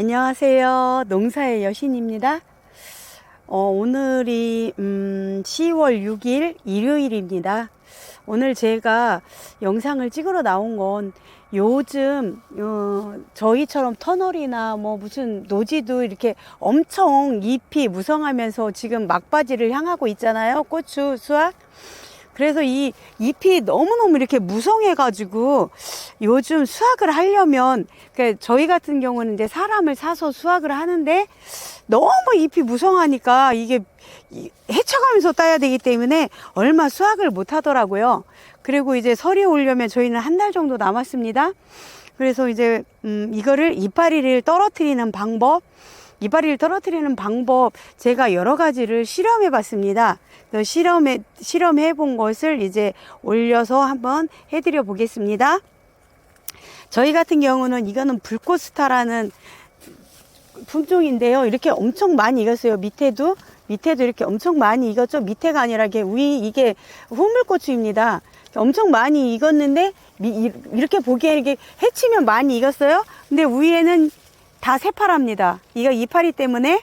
안녕하세요. 농사의 여신입니다. 어, 오늘이 음, 10월 6일 일요일입니다. 오늘 제가 영상을 찍으러 나온 건 요즘 어, 저희처럼 터널이나 뭐 무슨 노지도 이렇게 엄청 잎이 무성하면서 지금 막바지를 향하고 있잖아요. 고추 수확. 그래서 이 잎이 너무너무 이렇게 무성해가지고 요즘 수확을 하려면 그러니까 저희 같은 경우는 이제 사람을 사서 수확을 하는데 너무 잎이 무성하니까 이게 이- 헤쳐가면서 따야 되기 때문에 얼마 수확을 못 하더라고요. 그리고 이제 설이 오려면 저희는 한 달 정도 남았습니다. 그래서 이제 음 이거를 이파리를 떨어뜨리는 방법 이파리를 떨어뜨리는 방법 제가 여러 가지를 실험해 봤습니다. 실험해 실험해 본 것을 이제 올려서 한번 해드려 보겠습니다. 저희 같은 경우는 이거는 불꽃스타라는 품종인데요. 이렇게 엄청 많이 익었어요. 밑에도 밑에도 이렇게 엄청 많이 익었죠. 밑에가 아니라 이게 위 이게 후물고추입니다. 엄청 많이 익었는데 이렇게 보기에 이렇게 해치면 많이 익었어요. 근데 위에는 다 새파랍니다. 이거 이파리 때문에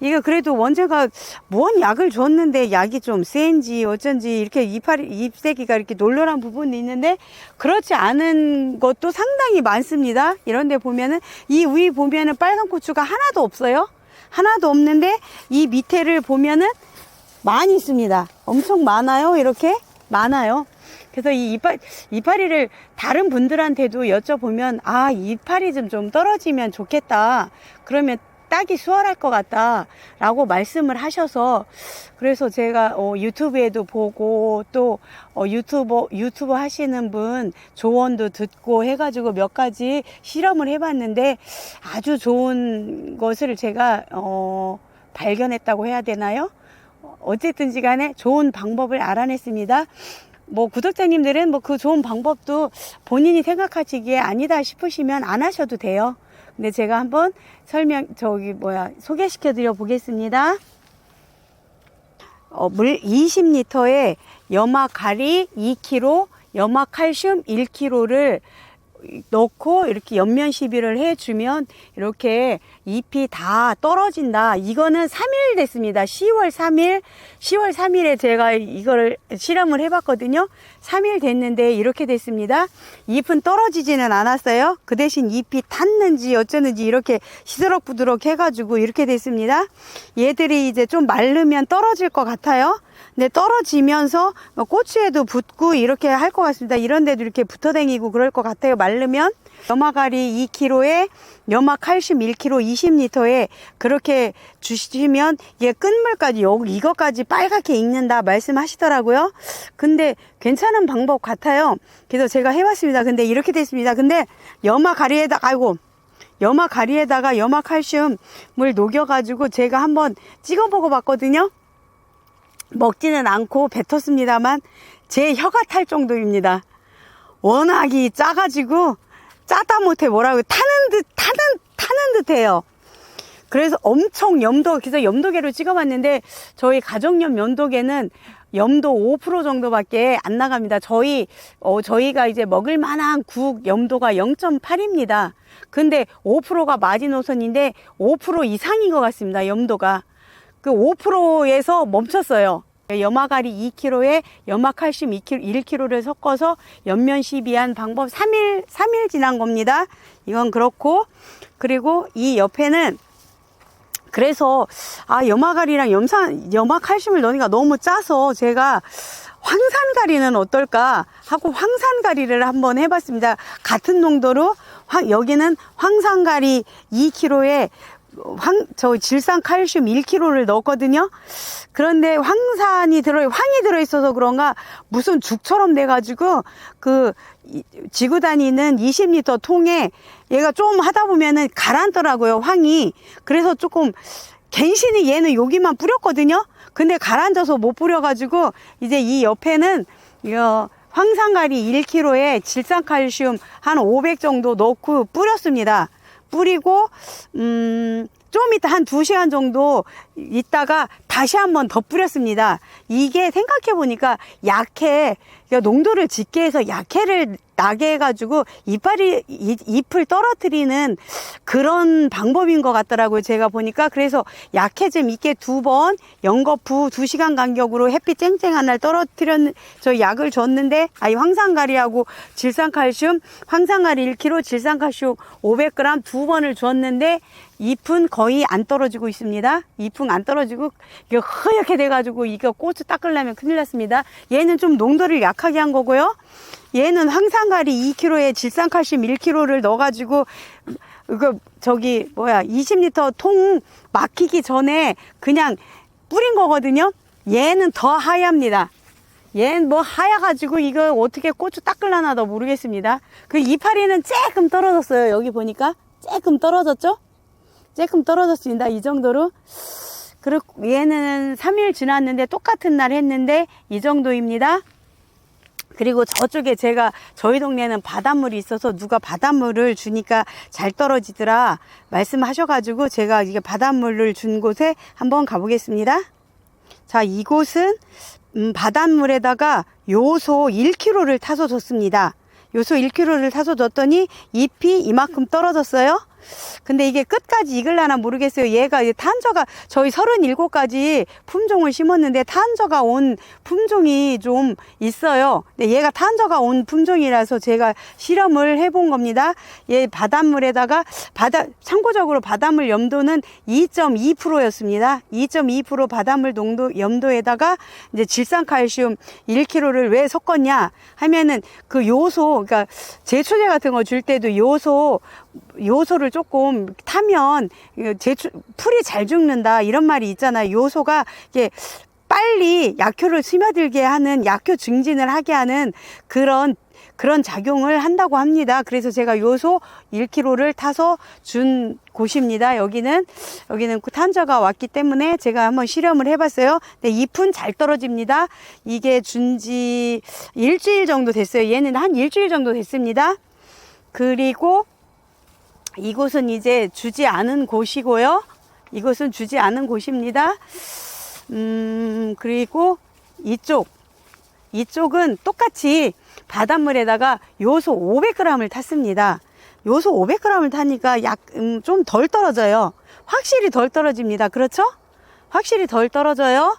이거 그래도 원재가 뭔 약을 줬는데 약이 좀 센지 어쩐지 이렇게 이파리 잎새기가 이렇게 놀놀한 부분이 있는데 그렇지 않은 것도 상당히 많습니다. 이런데 보면은 이 위 보면은 빨간 고추가 하나도 없어요. 하나도 없는데 이 밑에를 보면은 많이 있습니다. 엄청 많아요. 이렇게 많아요. 그래서 이 이파, 이파리를 다른 분들한테도 여쭤보면 아 이파리 좀 좀 떨어지면 좋겠다. 그러면 따기 수월할 것 같다 라고 말씀을 하셔서 그래서 제가 어, 유튜브에도 보고 또 어, 유튜버 유튜브 하시는 분 조언도 듣고 해가지고 몇 가지 실험을 해봤는데 아주 좋은 것을 제가 어, 발견했다고 해야 되나요? 어쨌든지 간에 좋은 방법을 알아냈습니다. 뭐 구독자님들은 뭐 그 좋은 방법도 본인이 생각하시기에 아니다 싶으시면 안 하셔도 돼요. 근데 제가 한번 설명 저기 뭐야 소개시켜 드려 보겠습니다. 어, 물 20리터에 염화 가리 2kg, 염화 칼슘 1kg를 넣고 이렇게 연면 시비를 해주면 이렇게 잎이 다 떨어진다. 이거는 3일 됐습니다. 10월 3일, 10월 3일에 제가 이거를 실험을 해봤거든요. 3일 됐는데 이렇게 됐습니다. 잎은 떨어지지는 않았어요. 그 대신 잎이 탔는지 어쩌는지 이렇게 시드럭부드럭 해가지고 이렇게 됐습니다. 얘들이 이제 좀 마르면 떨어질 것 같아요. 근데 떨어지면서 뭐 고추에도 붙고 이렇게 할 것 같습니다. 이런 데도 이렇게 붙어 다니고 그럴 것 같아요. 마르면. 염화가리 2kg에 염화 칼슘 1kg 20리터에 그렇게 주시면 이게 끝물까지 여기 이것까지 빨갛게 익는다 말씀하시더라고요. 근데 괜찮은 방법 같아요. 그래서 제가 해봤습니다. 근데 이렇게 됐습니다. 근데 염화 가리에다 아이고 염화 가리에다가 염화 칼슘을 녹여가지고 제가 한번 찍어 보고 봤거든요. 먹지는 않고 뱉었습니다만 제 혀가 탈 정도입니다. 워낙이 짜가지고 짜다 못해 뭐라고 타는 듯 타는 타는 듯해요. 그래서 엄청 염도 그래서 염도계로 찍어봤는데 저희 가정염 염도계는 염도 5% 정도밖에 안 나갑니다. 저희 어 저희가 이제 먹을 만한 국 염도가 0.8입니다. 근데 5%가 마지노선인데 5% 이상인 것 같습니다. 염도가 그 5%에서 멈췄어요. 염화가리 2kg에 염화칼슘 2kg, 1kg를 섞어서 연면 시비한 방법 3일 3일 지난 겁니다. 이건 그렇고 그리고 이 옆에는 그래서 아 염화가리랑 염산 염화칼슘을 넣으니까 너무 짜서 제가 황산가리는 어떨까 하고 황산가리를 한번 해봤습니다. 같은 농도로 황, 여기는 황산가리 2kg에 황, 저 질산 칼슘 1kg를 넣었거든요. 그런데 황산이 들어, 황이 들어있어서 그런가 무슨 죽처럼 돼가지고 그 이- 지구 다니는 20리터 통에 얘가 좀 하다 보면은 가라앉더라고요, 황이. 그래서 조금 갱신이 얘는 여기만 뿌렸거든요. 근데 가라앉아서 못 뿌려가지고 이제 이 옆에는 이거 황산가리 1kg에 질산칼슘 한 500 정도 넣고 뿌렸습니다. 뿌리고 음, 좀 이따 한 2시간 정도 있다가 다시 한번 더 뿌렸습니다. 이게 생각해 보니까 약해, 그러니까 농도를 짙게 해서 약해를 나게 해가지고 이빨이 이- 잎을 떨어뜨리는 그런 방법인 것 같더라고요. 제가 보니까 그래서 약해 좀 있게 두 번 연거푸 두 시간 간격으로 햇빛 쨍쨍한 날 떨어뜨렸 저 약을 줬는데 아이 황산가리하고 질산칼슘 황산가리 1kg 질산칼슘 500g 두 번을 줬는데 잎은 거의 안 떨어지고 있습니다. 잎은 안 떨어지고 이게 허옇게 돼가지고 이거 고추 닦으려면 큰일 났습니다. 얘는 좀 농도를 약하게 한 거고요. 얘는 황산가리 2kg에 질산칼슘 1kg를 넣어가지고 이거 저기 뭐야 20리터 통 막히기 전에 그냥 뿌린 거거든요. 얘는 더 하얗습니다. 얘는 뭐 하얘가지고 이거 어떻게 고추 닦을라나 도 모르겠습니다. 그 이파리는 조금 떨어졌어요. 여기 보니까 조금 떨어졌죠? 조금 떨어졌습니다. 이 정도로. 그리고 얘는 3일 지났는데 똑같은 날 했는데 이 정도입니다. 그리고 저쪽에 제가 저희 동네는 바닷물이 있어서 누가 바닷물을 주니까 잘 떨어지더라 말씀하셔가지고 제가 이게 바닷물을 준 곳에 한번 가보겠습니다. 자, 이곳은 음, 바닷물에다가 요소 1kg를 타서 줬습니다. 요소 1kg를 타서 줬더니 잎이 이만큼 떨어졌어요. 근데 이게 끝까지 익을라나 모르겠어요. 얘가 이제 탄저가 저희 37가지 품종을 심었는데 탄저가 온 품종이 좀 있어요. 근데 얘가 탄저가 온 품종이라서 제가 실험을 해본 겁니다. 얘 바닷물에다가 바다 참고적으로 바닷물 염도는 2.2%였습니다. 2.2% 바닷물 농도 염도에다가 이제 질산칼슘 1kg를 왜 섞었냐 하면은 그 요소 그러니까 제초제 같은 거 줄 때도 요소 요소를 조금 타면 제초 풀이 잘 죽는다 이런 말이 있잖아요. 요소가 이게 빨리 약효를 스며들게 하는 약효 증진을 하게 하는 그런 그런 작용을 한다고 합니다. 그래서 제가 요소 1kg를 타서 준 곳입니다. 여기는 여기는 그 탄저가 왔기 때문에 제가 한번 실험을 해봤어요. 근데 잎은 잘 떨어집니다. 이게 준지 일주일 정도 됐어요. 얘는 한 일주일 정도 됐습니다. 그리고 이곳은 이제 주지 않은 곳이고요. 이곳은 주지 않은 곳입니다. 음, 그리고 이쪽, 이쪽은 똑같이 바닷물에다가 요소 500g을 탔습니다. 요소 500g을 타니까 약, 음, 좀 덜 떨어져요. 확실히 덜 떨어집니다. 그렇죠? 확실히 덜 떨어져요.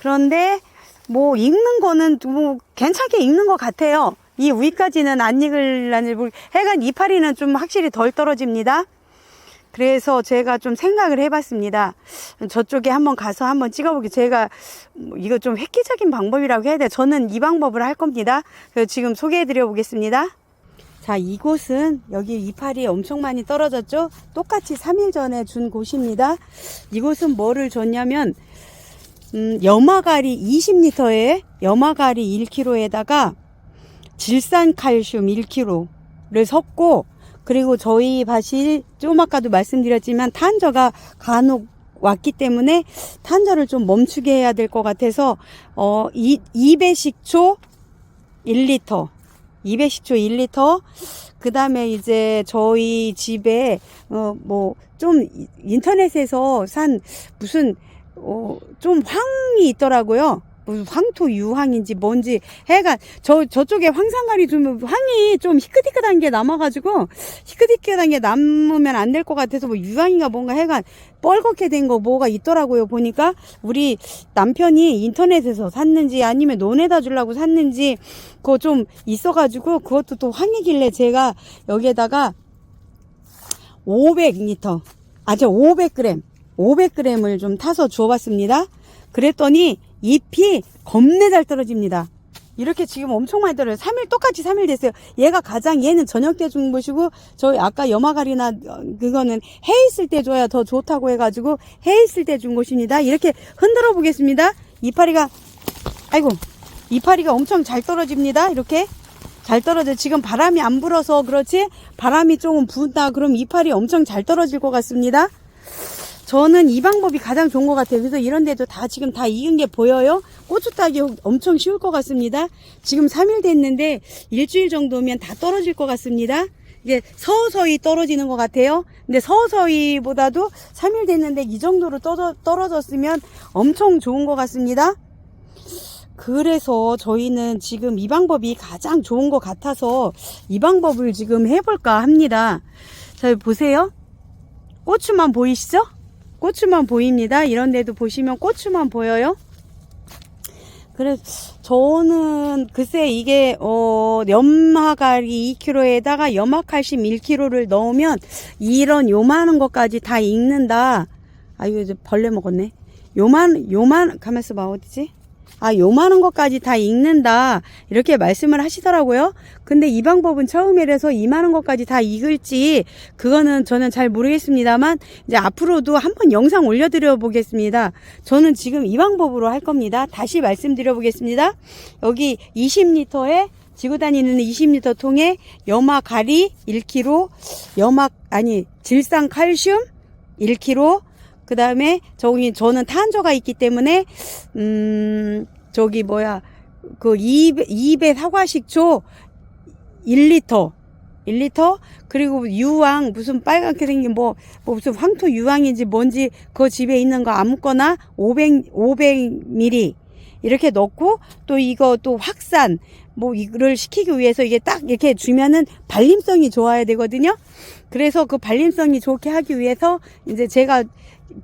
그런데 뭐 익는 거는 뭐 괜찮게 익는 것 같아요. 이 위까지는 안 익을라니 모르- 해간 이파리는 좀 확실히 덜 떨어집니다. 그래서 제가 좀 생각을 해봤습니다. 저쪽에 한번 가서 한번 찍어보기 제가 뭐 이거 좀 획기적인 방법이라고 해야 돼. 저는 이 방법을 할 겁니다. 그래서 지금 소개해드려 보겠습니다. 자, 이곳은 여기 이파리 엄청 많이 떨어졌죠? 똑같이 3일 전에 준 곳입니다. 이곳은 뭐를 줬냐면, 음, 염화가리 20리터에 염화가리 1kg에다가 질산 칼슘 1kg를 섞고, 그리고 저희 밭이 좀 아까도 말씀드렸지만 탄저가 간혹 왔기 때문에 탄저를 좀 멈추게 해야 될 것 같아서, 어, 이, 200식초 1리터. 210초 1리터. 그 다음에 이제 저희 집에, 어, 뭐, 좀 인터넷에서 산 무슨, 어, 좀 황이 있더라고요. 무슨 황토 유황인지 뭔지 해가 저 저쪽에 황산가리 좀 황이 좀 희끗희끗한 게 남아가지고 희끗희끗한 게 남으면 안 될 것 같아서 뭐 유황인가 뭔가 해가 뻘겋게 된 거 뭐가 있더라고요 보니까. 우리 남편이 인터넷에서 샀는지 아니면 논에다 주려고 샀는지 그거 좀 있어가지고 그것도 또 황이길래 제가 여기에다가 500리터 아저 500g 500g을 좀 타서 주워봤습니다. 그랬더니 잎이 겁내 잘 떨어집니다. 이렇게 지금 엄청 많이 떨어요. 3일 똑같이 3일 됐어요. 얘가 가장 얘는 저녁 때준 것이고 저희 아까 염화가리나 어, 그거는 해 있을 때 줘야 더 좋다고 해가지고 해 있을 때 준 것입니다. 이렇게 흔들어 보겠습니다. 이파리가 아이고 이파리가 엄청 잘 떨어집니다. 이렇게. 잘 떨어져. 지금 바람이 안 불어서 그렇지? 바람이 조금 분다. 그럼 이파리 엄청 잘 떨어질 것 같습니다 저는 이 방법이 가장 좋은 것 같아요 그래서 이런 데도 다 지금 다 익은 게 보여요 고추 따기 엄청 쉬울 것 같습니다 지금 3일 됐는데 일주일 정도면 다 떨어질 것 같습니다 이게 서서히 떨어지는 것 같아요. 근데 서서히보다도 3일 됐는데 이 정도로 떨어, 떨어졌으면 엄청 좋은 것 같습니다. 그래서 저희는 지금 이 방법이 가장 좋은 것 같아서 이 방법을 지금 해볼까 합니다. 자, 보세요. 고추만 보이시죠? 고추만 보입니다. 이런 데도 보시면 고추만 보여요. 그래서 저는 글쎄 이게 어 염화가리 2kg에다가 염화칼슘 1kg를 넣으면 이런 요만한 것까지 다 익는다. 아 이거 이제 벌레 먹었네. 요만 요만 가만있어 봐 어디지? 아 요만한 것까지 다 익는다 이렇게 말씀을 하시더라고요. 근데 이 방법은 처음이라서 이만한 것까지 다 익을지 그거는 저는 잘 모르겠습니다만 이제 앞으로도 한번 영상 올려드려 보겠습니다. 저는 지금 이 방법으로 할 겁니다. 다시 말씀드려 보겠습니다. 여기 20리터에 지고 다니는 20리터 통에 염화 가리 1kg, 염화 아니 질산 칼슘 1kg, 그 다음에 저기 저는 탄저가 있기 때문에 음 저기 뭐야 그 2배, 2배 사과 식초 1리터 1리터? 그리고 유황 무슨 빨갛게 생긴 뭐, 뭐 무슨 황토 유황인지 뭔지 그 집에 있는 거 아무거나 500 500ml 이렇게 넣고 또 이거 또 확산 뭐 이거를 시키기 위해서 이게 딱 이렇게 주면은 발림성이 좋아야 되거든요. 그래서 그 발림성이 좋게 하기 위해서 이제 제가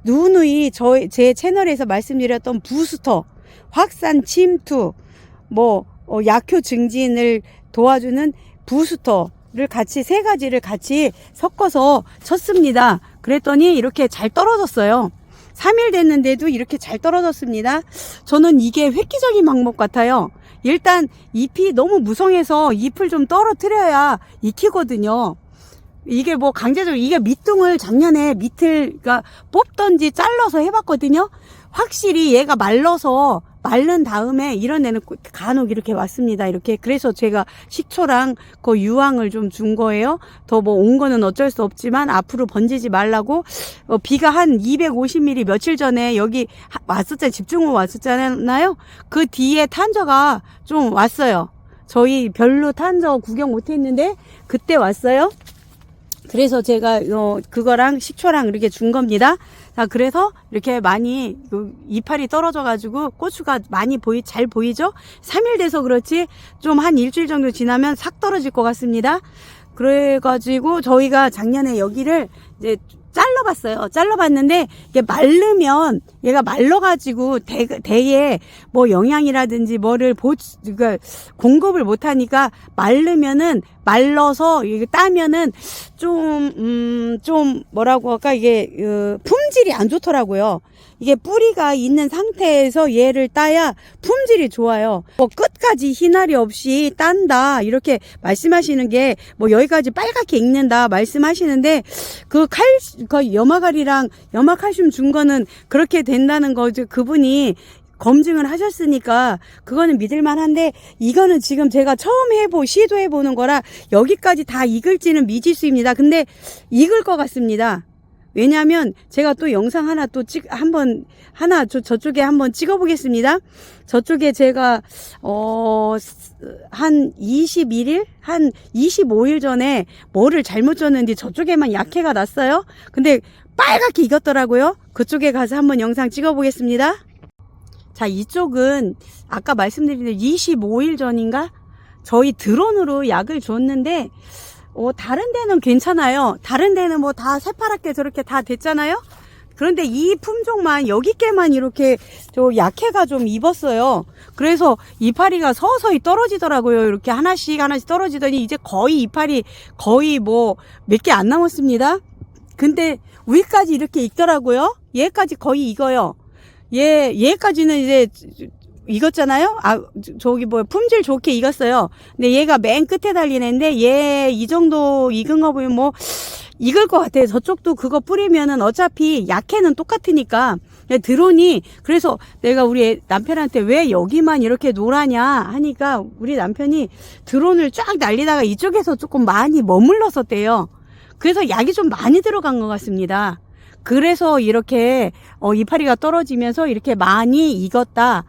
누누이 저 제 채널에서 말씀드렸던 부스터, 확산 침투, 뭐 어, 약효 증진을 도와주는 부스터를 같이 세 가지를 같이 섞어서 쳤습니다. 그랬더니 이렇게 잘 떨어졌어요. 3일 됐는데도 이렇게 잘 떨어졌습니다. 저는 이게 획기적인 방법 같아요. 일단 잎이 너무 무성해서 잎을 좀 떨어뜨려야 익히거든요. 이게 뭐 강제적으로 이게 밑둥을 작년에 밑을 그러니까 뽑던지 잘라서 해봤거든요. 확실히 얘가 말라서 말른 다음에 이런 애는 간혹 이렇게 왔습니다. 이렇게 그래서 제가 식초랑 그 유황을 좀 준 거예요. 더 뭐 온 거는 어쩔 수 없지만 앞으로 번지지 말라고 어, 비가 한 250mm 며칠 전에 여기 하- 왔었잖아요. 집중호우 왔었잖아요. 그 뒤에 탄저가 좀 왔어요. 저희 별로 탄저 구경 못했는데 그때 왔어요. 그래서 제가 어 그거랑 식초랑 이렇게 준 겁니다. 자, 그래서 이렇게 많이 그 이파리 떨어져 가지고 고추가 많이 보이 잘 보이죠? 3일 돼서 그렇지 좀 한 일주일 정도 지나면 싹 떨어질 것 같습니다. 그래 가지고 저희가 작년에 여기를 이제 잘라봤어요. 잘라봤는데 이게 마르면 얘가 말라가지고 대, 대에 뭐 영양이라든지 뭐를 보, 그러니까 공급을 못하니까 마르면은 말라서 이게 따면은 좀, 음, 좀 뭐라고 할까 이게 어, 품질이 안 좋더라고요. 이게 뿌리가 있는 상태에서 얘를 따야 품질이 좋아요. 뭐 끝까지 희날이 없이 딴다 이렇게 말씀하시는 게 뭐 여기까지 빨갛게 익는다 말씀하시는데 그 칼, 그 염화가리랑 염화칼슘 준 거는 그렇게 된다는 거죠. 그분이 검증을 하셨으니까 그거는 믿을만한데 이거는 지금 제가 처음 해보 시도해보는 거라 여기까지 다 익을지는 미지수입니다. 근데 익을 것 같습니다. 왜냐면 제가 또 영상 하나 또 찍, 한번, 하나 저, 저쪽에 한번 찍어 보겠습니다. 저쪽에 제가, 어, 한 21일? 한 25일 전에 뭐를 잘못 줬는지 저쪽에만 약해가 났어요. 근데 빨갛게 익었더라고요. 그쪽에 가서 한번 영상 찍어 보겠습니다. 자, 이쪽은 아까 말씀드린 대로 25일 전인가? 저희 드론으로 약을 줬는데, 어, 다른 데는 괜찮아요. 다른 데는 뭐 다 새파랗게 저렇게 다 됐잖아요. 그런데 이 품종만 여기께만 이렇게 저 약해가 좀 입었어요. 그래서 이파리가 서서히 떨어지더라고요. 이렇게 하나씩 하나씩 떨어지더니 이제 거의 이파리 거의 뭐 몇 개 안 남았습니다. 근데 위까지 이렇게 익더라고요. 얘까지 거의 익어요. 얘 얘까지는 이제 익었잖아요. 아 저- 저기 뭐 품질 좋게 익었어요. 근데 얘가 맨 끝에 애인데 얘 이 정도 익은 거 보면 뭐 익을 것 같아요. 저쪽도 그거 뿌리면은 어차피 약해는 똑같으니까 드론이 그래서 내가 우리 애- 남편한테 왜 여기만 이렇게 노라냐 하니까 우리 남편이 드론을 쫙 날리다가 이쪽에서 조금 많이 머물렀었대요. 그래서 약이 좀 많이 들어간 것 같습니다. 그래서 이렇게 어, 이파리가 떨어지면서 이렇게 많이 익었다.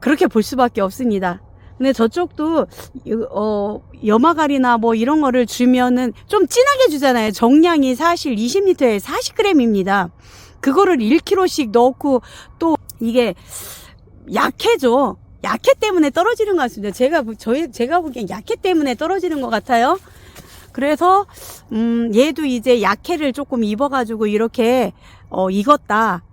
그렇게 볼 수밖에 없습니다. 근데 저쪽도 어 염화가리나 뭐 이런 거를 주면은 좀 진하게 주잖아요. 정량이 사실 20리터에 40g입니다. 그거를 1kg씩 넣고 또 이게 약해져. 약해 때문에 떨어지는 것 같습니다. 제가 보- 저희 제가 보기엔 약해 때문에 떨어지는 것 같아요. 그래서 음 얘도 이제 약해를 조금 입어가지고 이렇게 어 익었다.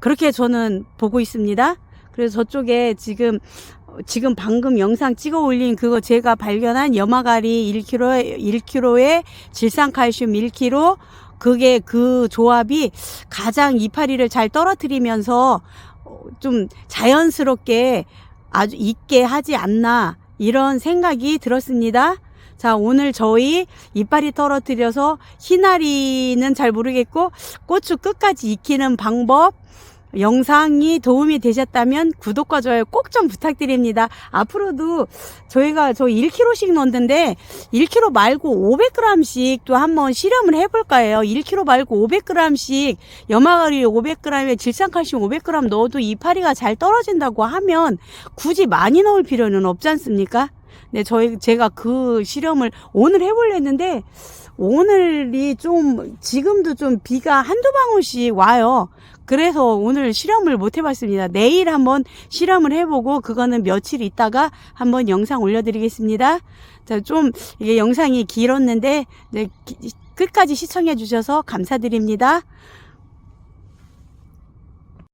그렇게 저는 보고 있습니다. 그래서 저쪽에 지금 어, 지금 방금 영상 찍어 올린 그거 제가 발견한 염화가리 1kg에 1kg에 질산칼슘 1kg 그게 그 조합이 가장 이파리를 잘 떨어뜨리면서 어, 좀 자연스럽게 아주 있게 하지 않나 이런 생각이 들었습니다. 자, 오늘 저희 이파리 떨어뜨려서 희나리는 잘 모르겠고 고추 끝까지 익히는 방법 영상이 도움이 되셨다면 구독과 좋아요 꼭 좀 부탁드립니다. 앞으로도 저희가 저 1kg씩 넣는데 1kg 말고 500g씩 또 한번 실험을 해볼까 해요. 1kg 말고 500g씩 염화가리 500g에 질산칼슘 500g 넣어도 이파리가 잘 떨어진다고 하면 굳이 많이 넣을 필요는 없지 않습니까? 네, 저희 제가 그 실험을 오늘 해보려 했는데 오늘이 좀 지금도 좀 비가 한두 방울씩 와요. 그래서 오늘 실험을 못 해봤습니다. 내일 한번 실험을 해보고 그거는 며칠 있다가 한번 영상 올려드리겠습니다. 자, 좀 이게 영상이 길었는데 네, 기- 끝까지 시청해 주셔서 감사드립니다.